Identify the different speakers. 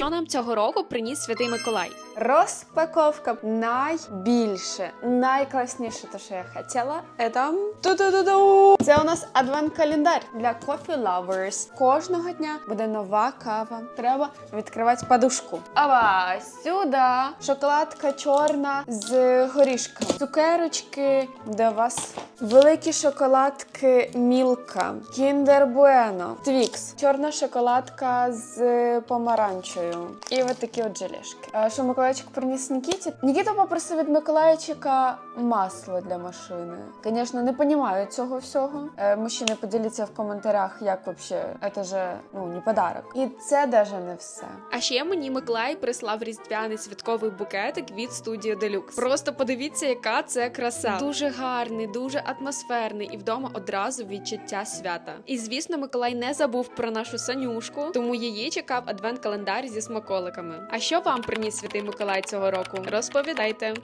Speaker 1: Що нам цього року приніс Святий Миколай?
Speaker 2: Розпаковка найбільше, найкласніше, те, що я хотіла, це ту-ду-ду-ду. Це у нас адвент-календар для coffee lovers. Кожного дня буде нова кава. Треба відкривати подушку. Ава, сюди шоколадка чорна з горішком. Цукерочки для вас. Великі шоколадки Мілка, Kinder Bueno, Twix, чорна шоколадка з помаранчою. І от такі от желешки. А що Миколайчик приніс Нікіті? Нікіта попросив від Миколайчика масло для машини. Звісно, не розумію цього всього. Е, Мужчини поділіться в коментарях, як вообще це же ну не подарок. І це даже не все.
Speaker 1: А ще мені Миколай прислав різдвяний святковий букетик від студії Делюкс. Просто подивіться, яка це краса. Дуже гарний, дуже атмосферний, і вдома одразу відчуття свята. І звісно, Миколай не забув про нашу санюшку, тому її чекав адвент-календар зі смаколиками. А що вам приніс святий Миколай цього року? Розповідайте.